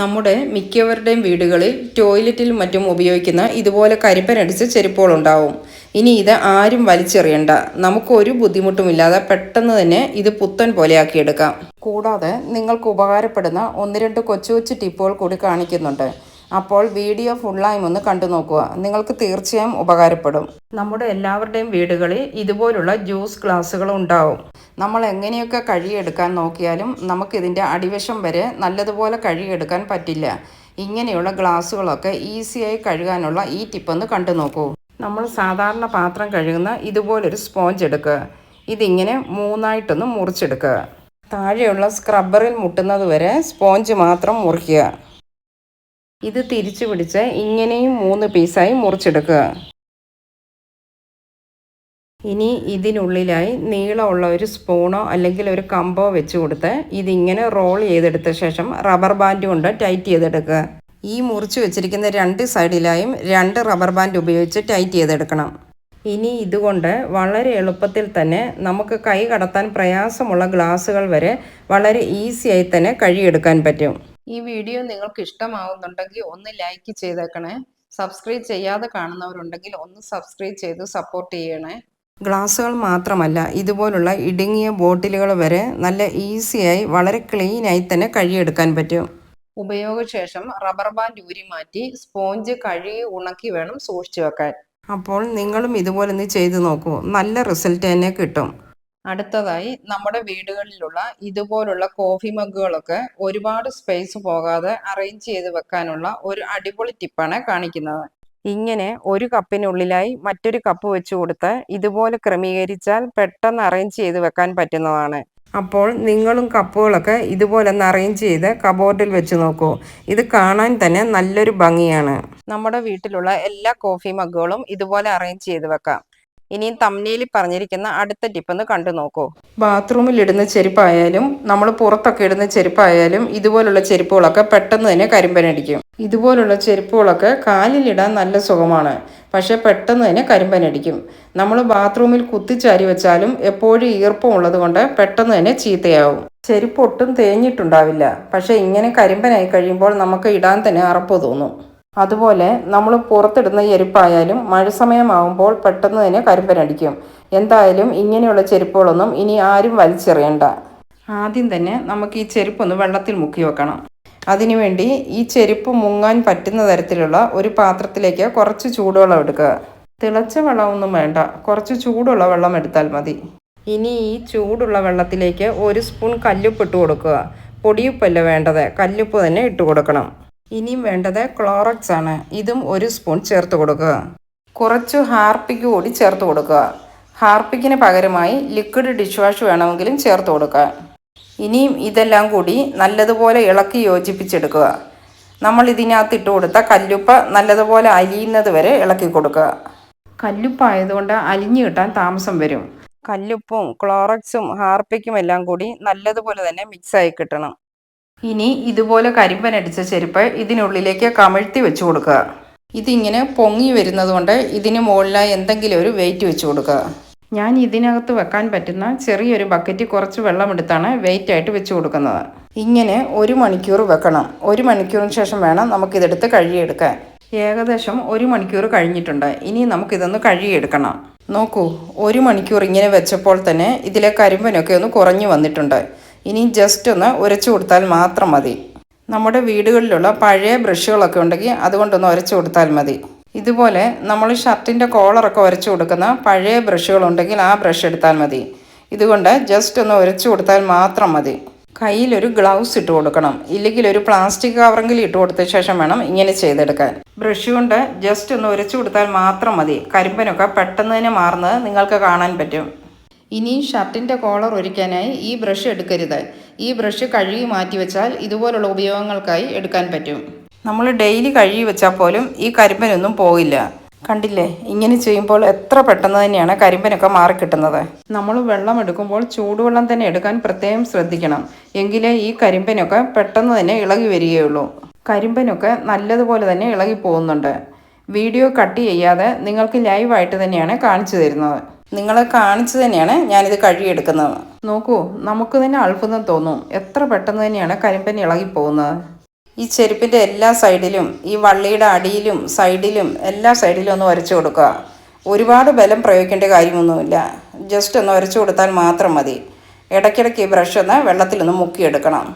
നമ്മുടെ മിക്കവരുടെയും വീടുകളിൽ ടോയ്ലറ്റിൽ മറ്റും ഉപയോഗിക്കുന്ന ഇതുപോലെ കരിമ്പനടിച്ച ചെരുപ്പുകളുണ്ടാവും ഇനി ഇത് ആരും വലിച്ചെറിയണ്ട. നമുക്കൊരു ബുദ്ധിമുട്ടുമില്ലാതെ പെട്ടെന്ന് തന്നെ ഇത് പുത്തൻ പോലെയാക്കിയെടുക്കാം. കൂടാതെ നിങ്ങൾക്ക് ഉപകാരപ്പെടുന്ന ഒന്ന് രണ്ട് കൊച്ചു കൊച്ചു ടിപ്പുകൾ കൂടി കാണിക്കുന്നുണ്ട്. അപ്പോൾ വീഡിയോ ഫുള്ളായും ഒന്ന് കണ്ടു നോക്കുക. നിങ്ങൾക്ക് തീർച്ചയായും ഉപകാരപ്പെടും. നമ്മുടെ എല്ലാവരുടെയും വീടുകളിൽ ഇതുപോലുള്ള ജ്യൂസ് ഗ്ലാസ്സുകൾ ഉണ്ടാവും. നമ്മൾ എങ്ങനെയൊക്കെ കഴുകിയെടുക്കാൻ നോക്കിയാലും നമുക്കിതിന്റെ അടിവശം വരെ നല്ലതുപോലെ കഴുകിയെടുക്കാൻ പറ്റില്ല. ഇങ്ങനെയുള്ള ഗ്ലാസ്സുകളൊക്കെ ഈസിയായി കഴുകാനുള്ള ഈ ടിപ്പൊന്ന് കണ്ടു നോക്കൂ. നമ്മൾ സാധാരണ പാത്രം കഴുകുന്ന ഇതുപോലൊരു സ്പോഞ്ച് എടുക്കുക. ഇതിങ്ങനെ മൂന്നായിട്ടൊന്ന് മുറിച്ചെടുക്കുക. താഴെയുള്ള സ്ക്രബ്ബറിൽ മുട്ടുന്നത് വരെ സ്പോഞ്ച് മാത്രം മുറിക്കുക. ഇത് തിരിച്ചു പിടിച്ച് ഇങ്ങനെയും മൂന്ന് പീസായി മുറിച്ചെടുക്കുക. ഇനി ഇതിനുള്ളിലായി നീളമുള്ള ഒരു സ്പൂണോ അല്ലെങ്കിൽ ഒരു കമ്പോ വെച്ച് കൊടുത്ത് ഇതിങ്ങനെ റോൾ ചെയ്തെടുത്ത ശേഷം റബ്ബർ ബാൻഡ് കൊണ്ട് ടൈറ്റ് ചെയ്തെടുക്കുക. ഈ മുറിച്ച് വെച്ചിരിക്കുന്ന രണ്ട് സൈഡിലായും രണ്ട് റബ്ബർ ബാൻഡ് ഉപയോഗിച്ച് ടൈറ്റ് ചെയ്തെടുക്കണം. ഇനി ഇതുകൊണ്ട് വളരെ എളുപ്പത്തിൽ തന്നെ നമുക്ക് കൈ കടത്താൻ പ്രയാസമുള്ള ഗ്ലാസ്സുകൾ വരെ വളരെ ഈസിയായി തന്നെ കഴുകിയെടുക്കാൻ പറ്റും. ഈ വീഡിയോ നിങ്ങൾക്ക് ഇഷ്ടമാവുന്നുണ്ടെങ്കിൽ ഒന്ന് ലൈക്ക് ചെയ്തേക്കണേ. സബ്സ്ക്രൈബ് ചെയ്യാതെ കാണുന്നവരുണ്ടെങ്കിൽ ഒന്ന് സബ്സ്ക്രൈബ് ചെയ്ത് സപ്പോർട്ട് ചെയ്യണേ. ഗ്ലാസ്സുകൾ മാത്രമല്ല ഇതുപോലുള്ള ഇടുങ്ങിയ ബോട്ടിലുകൾ വരെ നല്ല ഈസിയായി വളരെ ക്ലീനായി തന്നെ കഴുകിയെടുക്കാൻ പറ്റും. ഉപയോഗശേഷം റബ്ബർ ബാൻഡ് ഊരി മാറ്റി സ്പോഞ്ച് കഴുകി ഉണക്കി വേണം സൂക്ഷിച്ചു വെക്കാൻ. അപ്പോൾ നിങ്ങളും ഇതുപോലെ ഒന്ന് ചെയ്തു നോക്കൂ. നല്ല റിസൾട്ട് തന്നെ കിട്ടും. അടുത്തതായി നമ്മുടെ വീടുകളിലുള്ള ഇതുപോലുള്ള കോഫി മഗ്ഗുകളൊക്കെ ഒരുപാട് സ്പേസ് പോകാതെ അറേഞ്ച് ചെയ്ത് വെക്കാനുള്ള ഒരു അടിപൊളി ടിപ്പാണ് കാണിക്കുന്നത്. ഇങ്ങനെ ഒരു കപ്പിനുള്ളിലായി മറ്റൊരു കപ്പ് വെച്ച് കൊടുത്ത് ഇതുപോലെ ക്രമീകരിച്ചാൽ പെട്ടെന്ന് അറേഞ്ച് ചെയ്ത് വെക്കാൻ പറ്റുന്നതാണ്. അപ്പോൾ നിങ്ങളും കപ്പുകളൊക്കെ ഇതുപോലെ ഒന്ന് അറേഞ്ച് ചെയ്ത് കബോർഡിൽ വെച്ച് നോക്കൂ. ഇത് കാണാൻ തന്നെ നല്ലൊരു ഭംഗിയാണ്. നമ്മുടെ വീട്ടിലുള്ള എല്ലാ കോഫി മഗ്ഗുകളും ഇതുപോലെ അറേഞ്ച് ചെയ്ത് വെക്കാം. ഇനിയും തമ്മിലിൽ പറഞ്ഞിരിക്കുന്ന അടുത്ത ടിപ്പ് ഒന്ന് കണ്ടു നോക്കൂ. ബാത്റൂമിൽ ഇടുന്ന ചെരുപ്പായാലും നമ്മൾ പുറത്തൊക്കെ ഇടുന്ന ചെരുപ്പായാലും ഇതുപോലുള്ള ചെരുപ്പുകളൊക്കെ പെട്ടെന്ന് തന്നെ കരിമ്പനടിക്കും. ഇതുപോലുള്ള ചെരുപ്പുകളൊക്കെ കാലിലിടാൻ നല്ല സുഖമാണ്. പക്ഷേ പെട്ടെന്ന് തന്നെ കരിമ്പനടിക്കും. നമ്മൾ ബാത്റൂമിൽ കുത്തിച്ചാരി വെച്ചാലും എപ്പോഴും ഈർപ്പം ഉള്ളത് കൊണ്ട് പെട്ടെന്ന് തന്നെ ചീത്തയാവും. ചെരുപ്പ് ഒട്ടും തേഞ്ഞിട്ടുണ്ടാവില്ല. പക്ഷേ ഇങ്ങനെ കരിമ്പനായി കഴിയുമ്പോൾ നമുക്ക് ഇടാൻ തന്നെ അറപ്പ് തോന്നും. അതുപോലെ നമ്മൾ പുറത്തിടുന്ന ചെരുപ്പായാലും മഴ സമയമാകുമ്പോൾ പെട്ടെന്ന് തന്നെ കരിമ്പനടിക്കും. എന്തായാലും ഇങ്ങനെയുള്ള ചെരുപ്പുകളൊന്നും ഇനി ആരും വലിച്ചെറിയണ്ട. ആദ്യം തന്നെ നമുക്ക് ഈ ചെരുപ്പൊന്ന് വെള്ളത്തിൽ മുക്കി വെക്കണം. അതിനുവേണ്ടി ഈ ചെരുപ്പ് മുങ്ങാൻ പറ്റുന്ന തരത്തിലുള്ള ഒരു പാത്രത്തിലേക്ക് കുറച്ച് ചൂടുവെള്ളം എടുക്കുക. തിളച്ച വെള്ളമൊന്നും വേണ്ട. കുറച്ച് ചൂടുള്ള വെള്ളം എടുത്താൽ മതി. ഇനി ഈ ചൂടുള്ള വെള്ളത്തിലേക്ക് ഒരു സ്പൂൺ കല്ലുപ്പ് ഇട്ട് കൊടുക്കുക. പൊടിയുപ്പല്ല വേണ്ടത്. കല്ലുപ്പ് തന്നെ ഇട്ട് കൊടുക്കണം. ഇനിയും വേണ്ടത് ക്ലോറക്സ് ആണ്. ഇതും ഒരു സ്പൂൺ ചേർത്ത് കൊടുക്കുക. കുറച്ച് ഹാർപ്പിക്ക് കൂടി ചേർത്ത് കൊടുക്കുക. ഹാർപ്പിക്കിന് പകരമായി ലിക്വിഡ് ഡിഷ് വാഷ് വേണമെങ്കിലും ചേർത്ത് കൊടുക്കുക. ഇനിയും ഇതെല്ലാം കൂടി നല്ലതുപോലെ ഇളക്കി യോജിപ്പിച്ചെടുക്കുക. നമ്മൾ ഇതിനകത്ത് ഇട്ട് കൊടുത്ത കല്ലുപ്പ നല്ലതുപോലെ അലിയുന്നത് വരെ ഇളക്കി കൊടുക്കുക. കല്ലുപ്പായതുകൊണ്ട് അലിഞ്ഞു കിട്ടാൻ താമസം വരും. കല്ലുപ്പും ക്ലോറക്സും ഹാർപ്പിക്കും എല്ലാം കൂടി നല്ലതുപോലെ തന്നെ മിക്സായി കിട്ടണം. ഇനി ഇതുപോലെ കരിമ്പൻ കരിമ്പനടിച്ച ചെരുപ്പ് ഇതിനുള്ളിലേക്ക് കമഴ്ത്തി വെച്ച് കൊടുക്കുക. ഇതിങ്ങനെ പൊങ്ങി വരുന്നതുകൊണ്ട് ഇതിന് മുകളിലായി എന്തെങ്കിലും ഒരു വെയിറ്റ് വെച്ച് കൊടുക്കുക. ഞാൻ ഇതിനകത്ത് വെക്കാൻ പറ്റുന്ന ചെറിയൊരു ബക്കറ്റ് കുറച്ച് വെള്ളം എടുത്താണ് വെയിറ്റ് ആയിട്ട് വെച്ച് കൊടുക്കുന്നത്. ഇങ്ങനെ ഒരു മണിക്കൂർ വെക്കണം. ഒരു മണിക്കൂറിന് ശേഷം വേണം നമുക്കിതെടുത്ത് കഴുകിയെടുക്കാൻ. ഏകദേശം ഒരു മണിക്കൂർ കഴിഞ്ഞിട്ടുണ്ട്. ഇനി നമുക്കിതൊന്ന് കഴുകിയെടുക്കണം. നോക്കൂ ഒരു മണിക്കൂർ ഇങ്ങനെ വെച്ചപ്പോൾ തന്നെ ഇതിലെ കരിമ്പനൊക്കെ ഒന്ന് കുറഞ്ഞു വന്നിട്ടുണ്ട്. ഇനി ജസ്റ്റ് ഒന്ന് ഉരച്ചു കൊടുത്താൽ മാത്രം മതി. നമ്മുടെ വീടുകളിലുള്ള പഴയ ബ്രഷുകളൊക്കെ ഉണ്ടെങ്കിൽ അതുകൊണ്ടൊന്ന് ഉരച്ചു കൊടുത്താൽ മതി. ഇതുപോലെ നമ്മൾ ഷർട്ടിന്റെ കോളറൊക്കെ ഉരച്ചു കൊടുക്കുന്ന പഴയ ബ്രഷുകളുണ്ടെങ്കിൽ ആ ബ്രഷ് എടുത്താൽ മതി. ഇതുകൊണ്ട് ജസ്റ്റ് ഒന്ന് ഉരച്ചു കൊടുത്താൽ മാത്രം മതി. കയ്യിലൊരു ഗ്ലൗസ് ഇട്ട് കൊടുക്കണം. ഇല്ലെങ്കിൽ ഒരു പ്ലാസ്റ്റിക് കവറെങ്കിലും ഇട്ട് കൊടുത്ത ശേഷം വേണം ഇങ്ങനെ ചെയ്തെടുക്കാൻ. ബ്രഷ് കൊണ്ട് ജസ്റ്റ് ഒന്ന് ഉരച്ചു കൊടുത്താൽ മാത്രം മതി. കരിമ്പനൊക്കെ പെട്ടെന്ന് തന്നെ മാറുന്നത് നിങ്ങൾക്ക് കാണാൻ പറ്റും. ഇനി ഷർട്ടിന്റെ കോളർ ഒരുക്കാനായി ഈ ബ്രഷ് എടുക്കരുത്. ഈ ബ്രഷ് കഴുകി മാറ്റി വെച്ചാൽ ഇതുപോലുള്ള ഉപയോഗങ്ങൾക്കായി എടുക്കാൻ പറ്റും. നമ്മൾ ഡെയിലി കഴുകി വെച്ചാൽ പോലും ഈ കരിമ്പനൊന്നും പോയില്ല കണ്ടില്ലേ? ഇങ്ങനെ ചെയ്യുമ്പോൾ എത്ര പെട്ടെന്ന് തന്നെയാണ് കരിമ്പനൊക്കെ മാറിക്കിട്ടുന്നത് നമ്മൾ വെള്ളം എടുക്കുമ്പോൾ ചൂടുവെള്ളം തന്നെ എടുക്കാൻ പ്രത്യേകം ശ്രദ്ധിക്കണം. എങ്കിലേ ഈ കരിമ്പനൊക്കെ പെട്ടെന്ന് തന്നെ ഇളകി വരികയുള്ളൂ. കരിമ്പനൊക്കെ നല്ലതുപോലെ തന്നെ ഇളകി പോകുന്നുണ്ട്. വീഡിയോ കട്ട് ചെയ്യാതെ നിങ്ങൾക്ക് ലൈവായിട്ട് തന്നെയാണ് കാണിച്ചു തരുന്നത്. നിങ്ങളെ കാണിച്ചു തന്നെയാണ് ഞാനിത് കഴുകിയെടുക്കുന്നത്. നോക്കൂ നമുക്ക് തന്നെ അത്ഭുതം തോന്നും. എത്ര പെട്ടെന്ന് തന്നെയാണ് കരിമ്പനി ഇളകി പോകുന്നത്. ഈ ചെരുപ്പിന്റെ എല്ലാ സൈഡിലും ഈ വള്ളിയുടെ അടിയിലും സൈഡിലും എല്ലാ സൈഡിലും ഒന്ന് ഉരച്ചു കൊടുക്കുക. ഒരുപാട് ബലം പ്രയോഗിക്കേണ്ട കാര്യമൊന്നുമില്ല. ജസ്റ്റ് ഒന്ന് ഉരച്ചു കൊടുത്താൽ മാത്രം മതി. ഇടയ്ക്കിടയ്ക്ക് ഈ ബ്രഷ് ഒന്ന് വെള്ളത്തിലൊന്ന് മുക്കിയെടുക്കണം.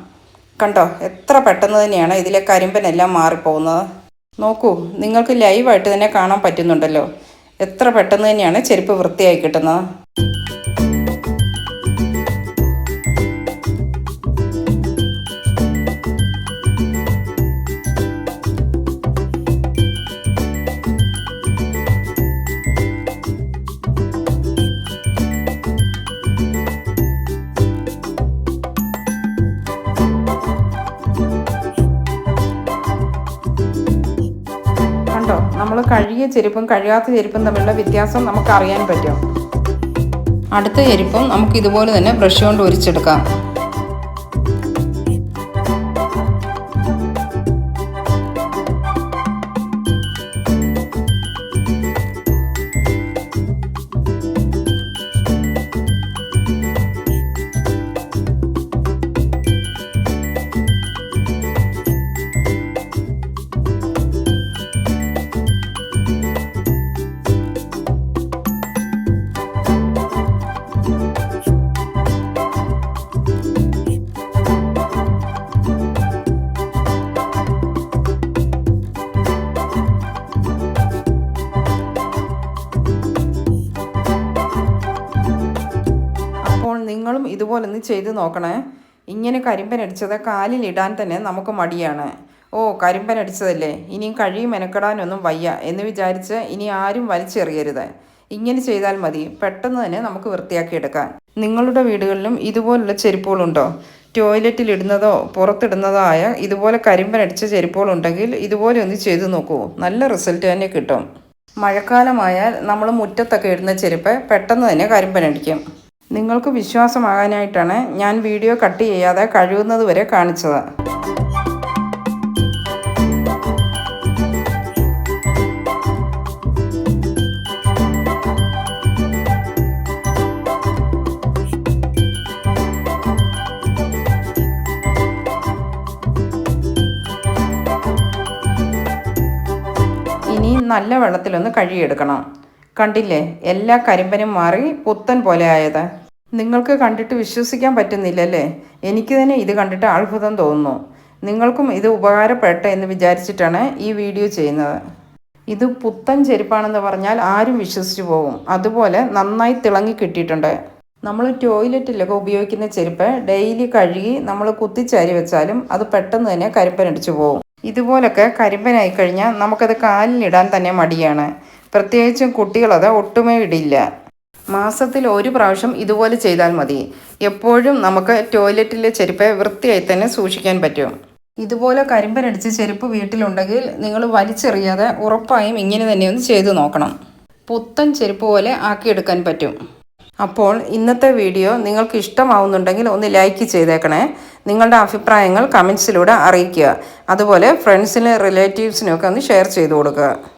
കണ്ടോ എത്ര പെട്ടെന്ന് തന്നെയാണ് ഇതിലെ കരിമ്പനെല്ലാം മാറിപ്പോകുന്നത്. നോക്കൂ നിങ്ങൾക്ക് ലൈവായിട്ട് തന്നെ കാണാൻ പറ്റുന്നുണ്ടല്ലോ. എത്ര പെട്ടെന്ന് തന്നെയാണ് ചെരുപ്പ് വൃത്തിയായി കിട്ടുന്നത്? കഴുകിയ ചെരുപ്പും കഴുകാത്ത ചെരുപ്പും തമ്മിലുള്ള വ്യത്യാസം നമുക്ക് അറിയാൻ പറ്റും. അടുത്ത ചെരുപ്പും നമുക്ക് ഇതുപോലെ തന്നെ ബ്രഷ് കൊണ്ട് ഉരിച്ചെടുക്കാം നിങ്ങളും ഇതുപോലൊന്ന് ചെയ്ത് നോക്കണേ. ഇങ്ങനെ കരിമ്പനടിച്ചത് കാലിലിടാൻ തന്നെ നമുക്ക് മടിയാണ്. ഓ കരിമ്പനടിച്ചതല്ലേ? ഇനിയും കഴി മെനക്കെടാനൊന്നും വയ്യ എന്ന് വിചാരിച്ച് ഇനി ആരും വലിച്ചെറിയരുത്. ഇങ്ങനെ ചെയ്താൽ മതി. പെട്ടെന്ന് തന്നെ നമുക്ക് വൃത്തിയാക്കിയെടുക്കാം. നിങ്ങളുടെ വീടുകളിലും ഇതുപോലുള്ള ചെരുപ്പുകളുണ്ടോ? ടോയ്ലറ്റിൽ ഇടുന്നതോ പുറത്തിടുന്നതോ ആയ ഇതുപോലെ കരിമ്പനടിച്ച ചെരുപ്പുകളുണ്ടെങ്കിൽ ഇതുപോലെ ഒന്ന് ചെയ്തു നോക്കൂ. നല്ല റിസൾട്ട് തന്നെ കിട്ടും. മഴക്കാലമായാൽ നമ്മൾ മുറ്റത്തൊക്കെ ഇടുന്ന ചെരുപ്പ് പെട്ടെന്ന് തന്നെ കരിമ്പനടിക്കും. നിങ്ങൾക്ക് വിശ്വാസമാകാനായിട്ടാണ് ഞാൻ വീഡിയോ കട്ട് ചെയ്യാതെ കഴിയുന്നത് വരെ കാണിച്ചത്. ഇനി നല്ല വെള്ളത്തിലൊന്ന് കഴുകിയെടുക്കണം. കണ്ടില്ലേ? എല്ലാ കരിമ്പനും മാറി പുത്തൻ പോലെ ആയത്. നിങ്ങൾക്ക് കണ്ടിട്ട് വിശ്വസിക്കാൻ പറ്റുന്നില്ലല്ലേ? എനിക്ക് തന്നെ ഇത് കണ്ടിട്ട് അത്ഭുതം തോന്നുന്നു. നിങ്ങൾക്കും ഇത് ഉപകാരപ്പെട്ടെ എന്ന് വിചാരിച്ചിട്ടാണ് ഈ വീഡിയോ ചെയ്യുന്നത്. ഇത് പുത്തൻ ചെരുപ്പാണെന്ന് പറഞ്ഞാൽ ആരും വിശ്വസിച്ചു പോകും. അതുപോലെ നന്നായി തിളങ്ങി കിട്ടിയിട്ടുണ്ട്. നമ്മൾ ടോയ്ലറ്റിലൊക്കെ ഉപയോഗിക്കുന്ന ചെരുപ്പ് ഡെയിലി കഴുകി നമ്മൾ കുത്തിച്ചാരി വെച്ചാലും അത് പെട്ടെന്ന് തന്നെ കരിപ്പനടിച്ചു പോകും. ഇതുപോലൊക്കെ കരിമ്പനായി കഴിഞ്ഞാൽ നമുക്കത് കാലിലിടാൻ തന്നെ മടിയാണ്. പ്രത്യേകിച്ചും കുട്ടികളത് ഒട്ടുമേ ഇടില്ല. മാസത്തിൽ ഒരു പ്രാവശ്യം ഇതുപോലെ ചെയ്താൽ മതി. എപ്പോഴും നമുക്ക് ടോയ്ലറ്റിലെ ചെരുപ്പ് വൃത്തിയായി തന്നെ സൂക്ഷിക്കാൻ പറ്റും. ഇതുപോലെ കരിമ്പനടിച്ച് ചെരുപ്പ് വീട്ടിലുണ്ടെങ്കിൽ നിങ്ങൾ വലിച്ചെറിയാതെ ഉറപ്പായും ഇങ്ങനെ തന്നെ ഒന്ന് ചെയ്തു നോക്കണം. പുത്തൻ ചെരുപ്പ് പോലെ ആക്കിയെടുക്കാൻ പറ്റും. അപ്പോൾ ഇന്നത്തെ വീഡിയോ നിങ്ങൾക്ക് ഇഷ്ടമാവുന്നുണ്ടെങ്കിൽ ഒന്ന് ലൈക്ക് ചെയ്തേക്കണേ. നിങ്ങളുടെ അഭിപ്രായങ്ങൾ കമൻസിലൂടെ അറിയിക്കുക. അതുപോലെ ഫ്രണ്ട്സിന് റിലേറ്റീവ്സിനും ഒക്കെ ഒന്ന് ഷെയർ ചെയ്തു കൊടുക്കുക.